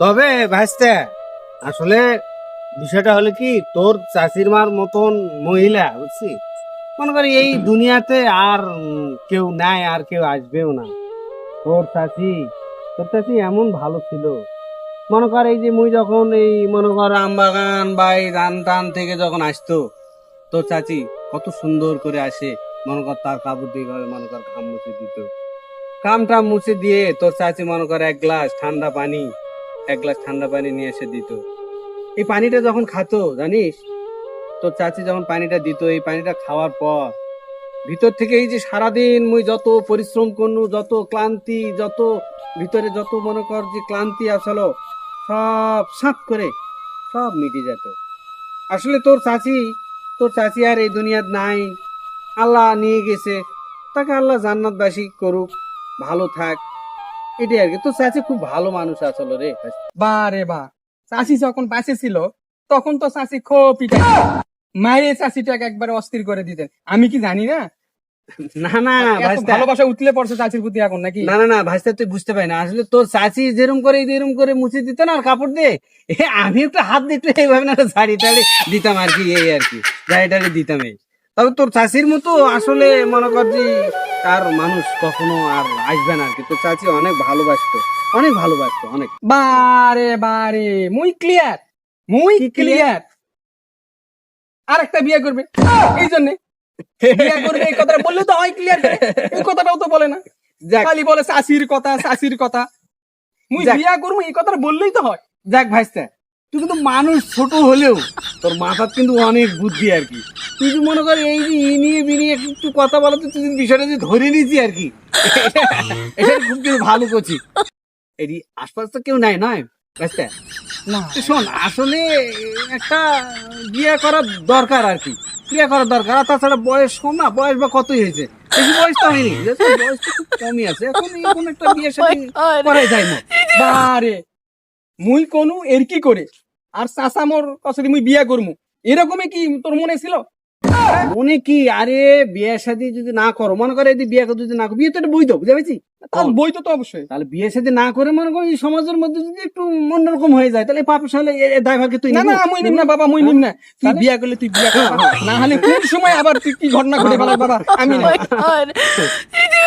তবে ভাইস্তে আসলে বিষয়টা হলো কি তোর চাষির মার মতন মহিলা বুঝছি? মনে করি এই দুনিয়াতে আর কেউ নাই আর কেউ আসবেও না। তোর চাষি তোর চাষি এমন ভালো ছিল। মনে কর এই যে মুই যখন এই মনে কর আম বাগান বা এই ধান টান থেকে যখন আসতো তোর চাচি কত সুন্দর করে আসে। মনে কর তার কাপড় দিয়ে ঘরে মনে কর ঘাম মুছে দিত। কাম টাম মুছে দিয়ে তোর চাচি মনে কর এক গ্লাস ঠান্ডা পানি এক গ্লাস ঠান্ডা পানি নিয়ে এসে দিত। এই পানিটা যখন খাতো, জানিস? তোর চাচি যখন পানিটা দিত, এই পানিটা খাওয়ার পর ভিতর থেকে এই যে সারাদিন মুই যত পরিশ্রম করনু, যত ক্লান্তি, যত ভিতরে যত মনে কর যে ক্লান্তি আসলো, সব সাফ করে সব মিটে যেত। আসলে তোর চাচি তোর চাচি আর এই দুনিয়ার নাই। আল্লাহ নিয়ে গেছে। তাকে আল্লাহ জান্নাতবাসী করুক, ভালো থাক। এটাই আর কি। তোর চাচি খুব ভালো মানুষ আসলো রে। বা রে বা। চাষি যখন পাশে ছিল তখন তো চাষি খো পিঠা মায়ের চাষিটাকে একবারে অস্থির করে দিতেন। আমি কি জানি না? না না ভালোবাসা উতলে পড়ছে চাষির প্রতি এখন নাকি? না না না ভাইস্তা তুই বুঝতে পারি না। আসলে তোর চাচি যেরকম করে করে মুছে দিত না আর কাপড় দিয়ে আমি একটু হাত দিয়ে একটু এইভাবে না শাড়ি টাড়ি দিতাম আর কি এই আর কি। শাড়ি টাড়ি দিতাম এই। তবে তোর চাচির মতো আসলে মনে কর যে তার মানুষ কখনো আর আসবে না আর কি তোর চাচি অনেক ভালোবাসতো। অনেক ভালোবাসতো অনেক। বারে বারে মুই ক্লিয়ার মুই ক্লিয়ার আর একটা বিয়ে করবে। এই জন্য। বিয়ে করবে এই কথাটা বললে তো হয় ক্লিয়ার এই কথাটাও তো বলে না। খালি বলে চাষির কথা চাষির কথা। মুই। বিয়া করব এই কথাটা বললেই তো হয়। যাক ভাইস্তা তুই কিন্তু মানুষ ছোট হলেও তোর মাথার কিন্তু অনেক বুদ্ধি আর কি। তুই যদি মনে কর এই যে ই নিয়ে বিনিয়ে একটু কথা বলাতে তুই বিষয়টা যে ধরে নিয়েছি আর কি। এটা খুব কিন্তু ভালো করছি। এটি আশপাশ তো কেউ নাই নয়? ভাইস্তা না। শোন আসলে একটা বিয়ে করার দরকার আর কি। বিয়ে করার দরকার। আর তাছাড়া বয়স কম না বয়স বা কতই হয়েছে? বেশি বয়স তো হয়নি। বয়স তো খুব কমই আছে। এখন এখন একটা বিয়ে সাথে করাই যায় না। বারে মুই কোনো এর কি করে? আর চাষা মোর কাছে মুই বিয়া করমু এরকমই কি তোর মনে ছিল মনে কি আরে বিয়ে শাদী যদি না করো মনে করে যদি বিয়ে যদি না করো বিয়ে তো একটা বই তো বুঝতে পেরেছি তার বই তো তো অবশ্যই তাহলে বিয়ে শাদী না করে মনে করো এই সমাজের মধ্যে যদি একটু অন্যরকম হয়ে যায় তাহলে পাপ হলে ড্রাইভারকে তুই না না মুই নিম না বাবা মুই নিম না। তুই? বিয়া করলে তুই বিয়া কর না হলে কোন সময় আবার তুই কি ঘটনা ঘটে বাবা আমি না.